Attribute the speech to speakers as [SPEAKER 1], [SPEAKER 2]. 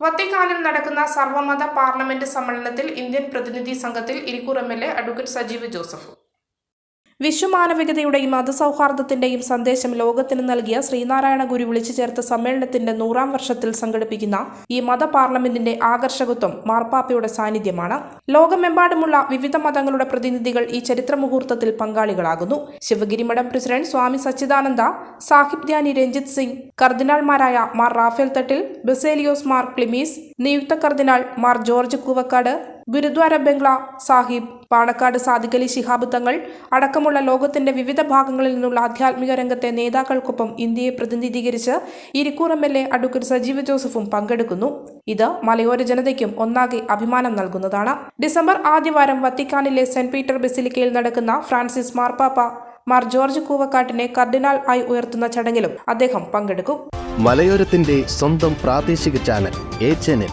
[SPEAKER 1] വത്തിക്കാനിൽ നടക്കുന്ന സർവമത പാർലമെന്റ് സമ്മേളനത്തിൽ ഇന്ത്യൻ പ്രതിനിധി സംഘത്തിൽ Irikkur M L A advocate Sajeev Joseph. വിശ്വമാനവികതയുടെയും മതസൗഹാർദ്ദത്തിന്റെയും സന്ദേശം ലോകത്തിന് നൽകിയ ശ്രീനാരായണ ഗുരു വിളിച്ചു ചേർത്ത സമ്മേളനത്തിന്റെ നൂറാം വർഷത്തിൽ സംഘടിപ്പിക്കുന്ന ഈ മത പാർലമെന്റിന്റെ ആകർഷകത്വം മാർപ്പാപ്പയുടെ സാന്നിധ്യമാണ്. ലോകമെമ്പാടുമുള്ള വിവിധ മതങ്ങളുടെ പ്രതിനിധികൾ ഈ ചരിത്ര മുഹൂർത്തത്തിൽ പങ്കാളികളാകുന്നു. ശിവഗിരി മഠം പ്രസിഡന്റ് സ്വാമി സച്ചിദാനന്ദ സാഹിബ് ധ്യാനി രഞ്ജിത് സിംഗ് കർദിനാൾമാരായ മാർ റാഫേൽ തട്ടിൽ ബെസേലിയോസ് മാർ ക്ലിമീസ് നിയുക്ത കർദിനാൾ മാർ ജോർജ് കൂവക്കാട് ഗുരുദ്വാര ബംഗ്ല സാഹിബ്. പാണക്കാട് സാദിഖലി ശിഹാബ് തങ്ങൾ അടക്കമുള്ള ലോകത്തിന്റെ വിവിധ ഭാഗങ്ങളിൽ നിന്നുള്ള ആധ്യാത്മിക രംഗത്തെ നേതാക്കൾക്കൊപ്പം ഇന്ത്യയെ പ്രതിനിധീകരിച്ച് Irikkur M L A advocate Sajeev ജോസഫും പങ്കെടുക്കുന്നു. ഇത് മലയോര ജനതയ്ക്കും ഒന്നാകെ അഭിമാനം നൽകുന്നതാണ്. ഡിസംബർ ആദ്യവാരം വത്തിക്കാനിലെ സെന്റ് പീറ്റർ ബെസിലിക്കയിൽ നടക്കുന്ന ഫ്രാൻസിസ് മാർപ്പാപ്പ മാർ ജോർജ് കൂവക്കാട്ടിനെ കർദിനാൾ ആയി ഉയർത്തുന്ന ചടങ്ങിലും അദ്ദേഹം പങ്കെടുക്കും.
[SPEAKER 2] മലയോരത്തിന്റെ സ്വന്തം പ്രാദേശിക ചാനൽ എൻ